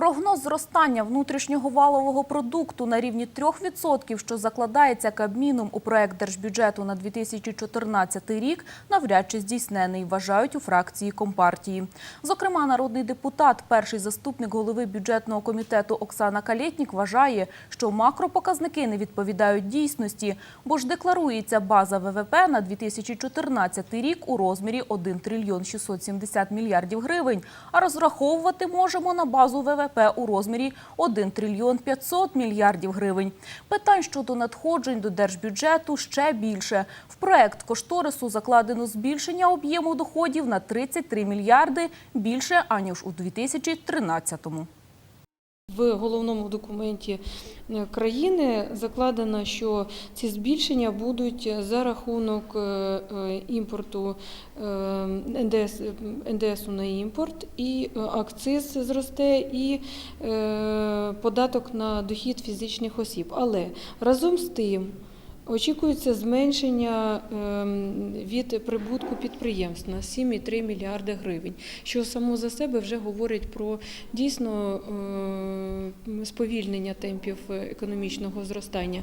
Прогноз зростання внутрішнього валового продукту на рівні 3%, що закладається Кабміном у проект держбюджету на 2014 рік, навряд чи здійснений, вважають у фракції Компартії. Зокрема, народний депутат, перший заступник голови бюджетного комітету Оксана Калєтнік вважає, що макропоказники не відповідають дійсності, бо ж декларується база ВВП на 2014 рік у розмірі 1 трильйон 670 мільярдів гривень, а розраховувати можемо на базу ВВП у розмірі 1 трильйон 500 мільярдів гривень. Питань щодо надходжень до держбюджету ще більше. В проект кошторису закладено збільшення об'єму доходів на 33 мільярди більше аніж у 2013-му. В головному документі е, країни закладено, що ці збільшення будуть за рахунок е, е, імпорту НДС, НДСу на імпорт, і акциз зросте, і податок на дохід фізичних осіб. Але разом з тим. Очікується зменшення ем, від прибутку підприємств на 7,3 мільярди гривень, що само за себе вже говорить про дійсно е, сповільнення темпів економічного зростання.